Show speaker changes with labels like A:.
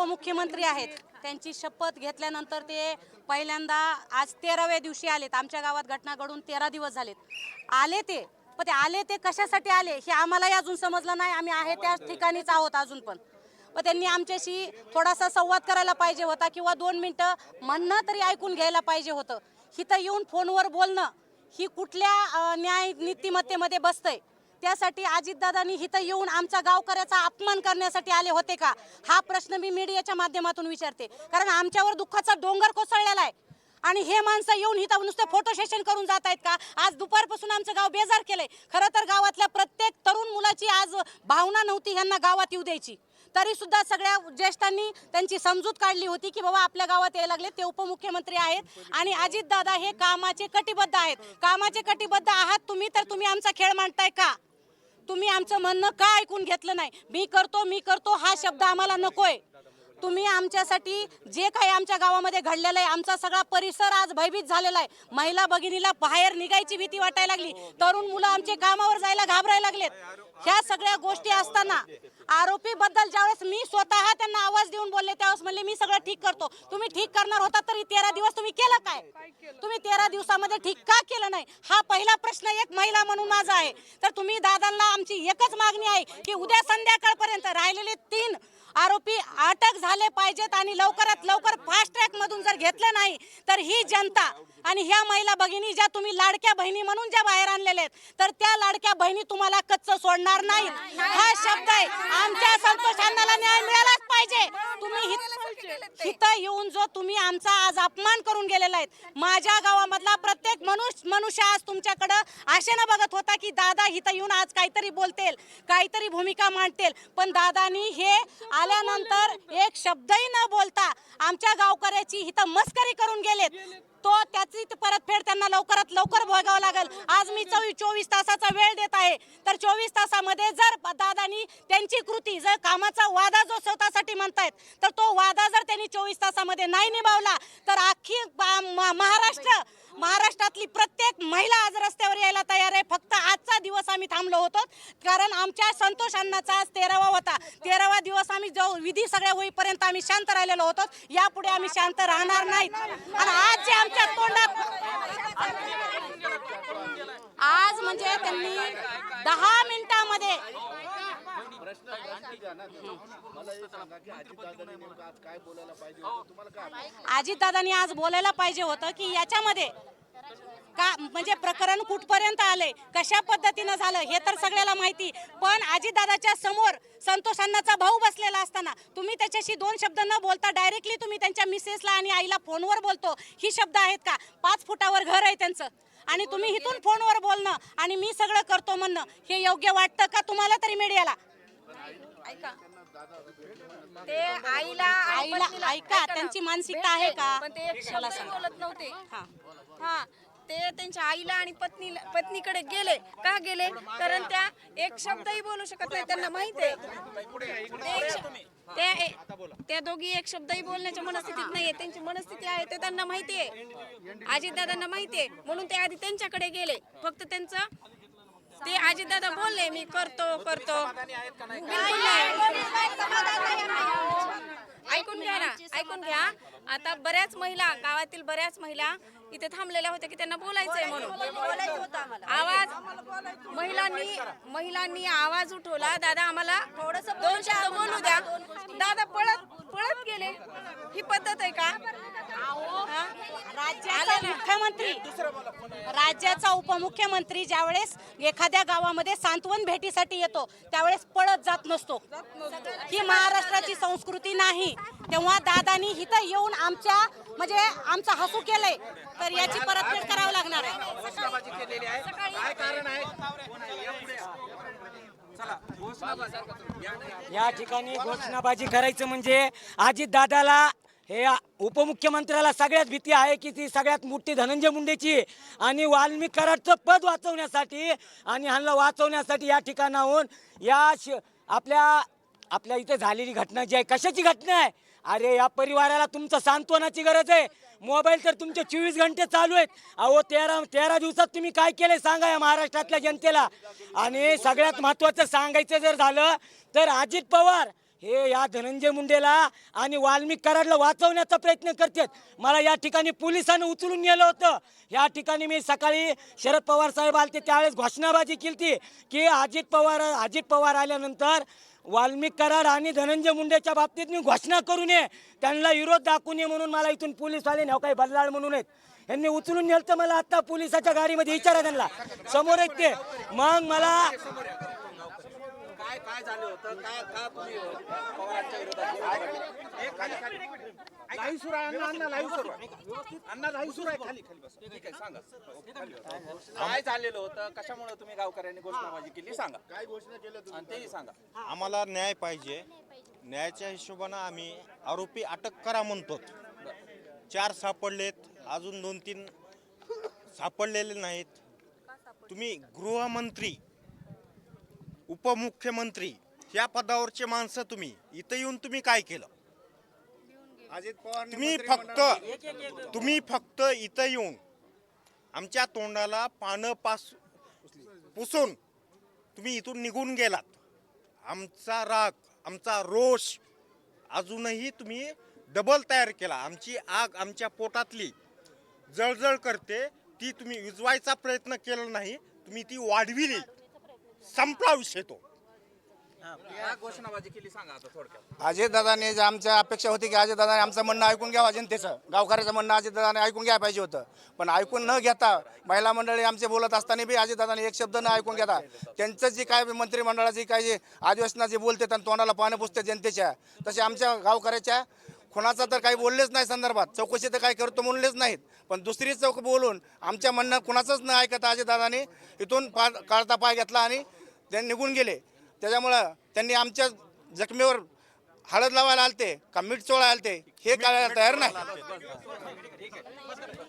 A: उपमुख्यमंत्री आहेत. त्यांची शपथ घेतल्यानंतर ते पहिल्यांदा आज तेराव्या दिवशी आलेत. आमच्या गावात घटना घडून तेरा दिवस झालेत. आले ते? पण ते आले ते कशासाठी आले? हे आम्हालाही अजून समजलं नाही. आम्ही आहे त्याच ठिकाणीच आहोत अजून पण. पण त्यांनी आमच्याशी थोडासा संवाद करायला पाहिजे होता किंवा दोन मिनटं म्हणणं तरी ऐकून घ्यायला पाहिजे होतं. हिथं येऊन फोनवर बोलणं ही कुठल्या न्याय नीतिमत्तेमध्ये बसतंय? त्यासाठी अजितदादांनी इथं येऊन आमच्या गावकऱ्याचा अपमान करण्यासाठी आले होते का? हा प्रश्न मी मीडियाच्या माध्यमातून विचारते. कारण आमच्यावर दुःखाचा डोंगर कोसळलेला आहे. आणि हे माणसं येऊन इथं नुसतं फोटो सेशन करून जात आहेत का? आज दुपारपासून आमचं गाव बेजार केलंय. खरं तर गावातल्या प्रत्येक तरुण मुलाची आज भावना नव्हती ह्यांना गावात येऊ द्यायची. तरी सुद्धा सगळ्या ज्येष्ठांनी त्यांची समजूत काढली होती की बाबा आपल्या गावात यायला लागले ते उपमुख्यमंत्री आहेत. आणि अजितदादा हे कामाचे कटिबद्ध आहेत. कामाचे कटिबद्ध आहात तुम्ही तर तुम्ही आमचा खेळ मांडताय का? तुम्ही आमचं म्हणणं का ऐकून घेतलं नाही? मी करतो मी करतो हा शब्द आम्हाला नकोय. तुम्ही आमच्यासाठी जे काही आमच्या गावामध्ये घडलेलं आहे आमचा सगळा परिसर आज भयभीत झालेला आहे. महिला भगिनीला बाहेर निघायची भीती वाटायला लागली. तरुण मुलं आमचे कामावर जायला घाबरायला लागलेत. ह्या सगळ्या गोष्टी असताना आरोपी बद्दल ज्यावेळेस मी स्वतः त्यांना आवाज देऊन बोलले त्यावेळेस म्हणले मी सगळं ठीक करतो. तुम्ही ठीक करणार होता तरी तेरा दिवस तुम्ही केलं काय? तुम्ही तेरा दिवसामध्ये ठीक का केलं नाही? हा पहिला प्रश्न एक महिला म्हणून माझा आहे. तर तुम्ही दादांना आमची एकच मागणी आहे की उद्या संध्याकाळपर्यंत राहिलेले तीन आरोपी अटक झाले पाहिजेत आणि लवकरात लवकर फास्ट मधून जर घेतलं नाही तर ही जनता आणि ह्या महिला भगिनी ज्या तुम्ही लाडक्या बहिणी म्हणून ज्या बाहेर आणलेल्या आहेत तर त्या लाडक्या बहिणी तुम्हाला कच्च सोडणार नाहीत हा शब्द आहे. आमच्या संतोष अण्णाला न्याय मिळालाच पाहिजे. तुम्ही इथं येऊन जो तुम्ही आमचा आज अपमान करून गेलेला आहेत माझ्या गावामधला प्रत्येक मनुष्य मनुष्य आज तुमच्याकडं आशेनं बघत होता की दादा इथं येऊन आज काहीतरी बोलतील काहीतरी भूमिका मांडतील. पण दादानी हे आल्यानंतर एक शब्दही न बोलता आमच्या गावकऱ्याची इथं मस्करी करून गेलेत. तो त्याची परतफेड त्यांना लवकरात लवकर भोगावं लागेल. आज मी चोवीस चोवीस तासाचा वेळ देत आहे. तर चोवीस तासामध्ये जर दादानी त्यांची कृती जर कामाचा वादा जो स्वतःसाठी म्हणतायत तर तो वादा जर त्यांनी चोवीस तासामध्ये नाही निभावला तर अख्खी बा- म- महाराष्ट्र महाराष्ट्रातली प्रत्येक महिला आज रस्त्यावर यायला तयार आहे. फक्त आजचा दिवस आम्ही थांबलो होतो. कारण आमच्या संतोष अण्णाचा आज तेरावा होता. तेरावा दिवस आम्ही जो विधी सगळ्या होईपर्यंत आम्ही शांत राहिलेलो होतो. यापुढे आम्ही शांत राहणार नाहीत आणि आज जे आमच्या तोंडात आज म्हणजे त्यांनी दहा मिनिटामध्ये अजितदादांनी आज बोलायला पाहिजे होतं? की याच्यामध्ये का म्हणजे प्रकरण कुठपर्यंत आले? कशा पद्धतीनं झालं? हे तर सगळ्याला माहिती. पण अजितदादाच्या समोर संतोष अण्णाचा भाऊ बसलेला असताना तुम्ही त्याच्याशी दोन शब्द न बोलता डायरेक्टली तुम्ही त्यांच्या मिसेसला आणि आईला फोनवर बोलतो. ही शब्द आहेत का? पाच फुटावर घर आहे त्यांचं. आणि तुम्ही इथून फोनवर बोलणं आणि मी सगळं करतो म्हणणं हे योग्य वाटतं का तुम्हाला तरी मीडियाला
B: ऐका. ते आईला
A: आईला- ऐका. त्यांची मानसिकता आहे का?
B: पण ते एक शब्दही. बोलत नव्हते.
A: हा.
B: हा. ते त्यांच्या आईला आणि पत्नीला पत्नीकडे गेले. का गेले? कारण त्या एक शब्दही बोलू शकत नाही. त्यांना माहिती आहे. ते एक त्या दोघी एक शब्दही बोलण्याच्या मनस्थितीत नाहीये. त्यांची मनस्थिती आहे ते त्यांना माहिती आहे अजितदादांना माहिती आहे म्हणून ते आधी त्यांच्याकडे गेले. फक्त त्यांचं ते दादा बोलले मी करतो करतो. ऐकून घ्या ना ऐकून घ्या. आता बऱ्याच महिला गावातील बऱ्याच महिला इथे थांबलेल्या होत्या की त्यांना बोलायचंय म्हणून. आवाज महिलांनी महिलांनी आवाज उठवला. दादा आम्हाला दोन शब्द बोलू द्या. दादा पळत पळत गेले. ही पद्धत आहे का?
A: राज्याचा मुख्यमंत्री राज्याचा उपमुख्यमंत्री ज्यावेळेस एखाद्या गावामध्ये सांत्वन भेटीसाठी येतो त्यावेळेस पळत जात नसतो. ही महाराष्ट्राची संस्कृती नाही. तेव्हा दादानी इथं येऊन आमच्या म्हणजे आमचं हसू केलंय. तर याची परतफेड करावं लागणार आहे.
C: घोषणाबाजी केलेली आहे. काय कारण आहे?
D: या ठिकाणी घोषणाबाजी करायचं म्हणजे अजित दादाला हे उपमुख्यमंत्र्याला सगळ्यात भीती आहे की ती सगळ्यात मोठी धनंजय मुंडेची आणि वाल्मिक कराडचं पद वाचवण्यासाठी आणि ह्यांना वाचवण्यासाठी या ठिकाणाहून या श आपल्या आपल्या इथे झालेली घटना जी आहे कशाची घटना आहे? अरे या परिवाराला तुमचं सांत्वनाची गरज आहे. मोबाईल तर तुमचे चोवीस घंटे चालू आहेत. अहो तेरा तेरा दिवसात तुम्ही काय केले सांगा या महाराष्ट्रातल्या जनतेला. आणि सगळ्यात महत्त्वाचं सांगायचं जर झालं तर अजित पवार हे या धनंजय मुंडेला आणि वाल्मिक कराडला वाचवण्याचा प्रयत्न करतात. मला या ठिकाणी पोलिसांनी उचलून नेलं होतं. या ठिकाणी मी सकाळी शरद पवार साहेब आलते त्यावेळेस घोषणाबाजी केली की अजित पवार अजित पवार आल्यानंतर वाल्मिक कराड आणि धनंजय मुंडेच्या बाबतीत मी घोषणा करू नये. त्यांना विरोध दाखवू नये म्हणून मला इथून पोलीस आले नाव काही बदलाळ म्हणून आहेत. यांनी उचलून नेलं तर मला आत्ता पोलिसाच्या गाडीमध्ये विचारा त्यांना समोर आहेत ते. मग मला
C: काय काय झालं होतं? का का तुम्ही पवारांच्या विरोधात लाईव्ह सुरू आहे अण्णा अण्णा लाईव्ह सुरू आहे. अण्णा लाईव्ह सुरू आहे खाली खाली बस. ठीक आहे सांगा. काय झालेलं होतं? कशामुळे तुम्ही गावकऱ्यांनी घोषणाबाजी केली? सांगा. काय घोषणा केलं आणि तेही सांगा.
E: आम्हाला न्याय पाहिजे. न्यायाच्या हिशोबानं आम्ही आरोपी अटक करा म्हणतो. चार सापडलेत अजून दोन तीन सापडलेले नाहीत. तुम्ही गृहमंत्री उपमुख्यमंत्री या पदावरचे माणसं तुम्ही. इथं येऊन तुम्ही काय केलं?
F: अजित पवार
E: तुम्ही फक्त तुम्ही फक्त इथं येऊन आमच्या तोंडाला पानं पास पुसून तुम्ही इथून निघून गेलात. आमचा राग आमचा रोष अजूनही तुम्ही डबल तयार केला. आमची आग आमच्या पोटातली जळजळ करते. ती तुम्ही विजवायचा प्रयत्न केला नाही. तुम्ही ती वाढविली. संपला विषय तो.
C: काय घोषणाबाजी केली सांगा आता थोडक्यात.
F: अजितदादाने जे आमच्या अपेक्षा होती की अजितदादाने आमचं म्हणणं ऐकून घ्यावं जनतेचं गावकऱ्याचं म्हणणं अजितदादाने ऐकून घ्यायला पाहिजे होतं. पण ऐकून न घेता महिला मंडळी आमचे बोलत असताना बी अजितदादाने एक शब्द न ऐकून घेता त्यांचं जे काय मंत्रिमंडळाचे काय जे अधिवेशनात जे बोलते आणि तोंडाला पानं पुसते जनतेच्या. तसे आमच्या गावकऱ्याच्या खुणाचा तर काही बोललेच नाही संदर्भात. चौकशी तर काही करतो म्हणलेच नाहीत. पण दुसरी चौक बोलून आमच्या म्हणणं कुणाचंच न ऐकता अजितदादाने इथून पा काढता पाय घेतला आणि ते निघून गेले. त्याच्यामुळं त्यांनी आमच्या जखमीवर हळद लावायला आलते का मीठ चोळायला आलते हे कळायला तयार नाही.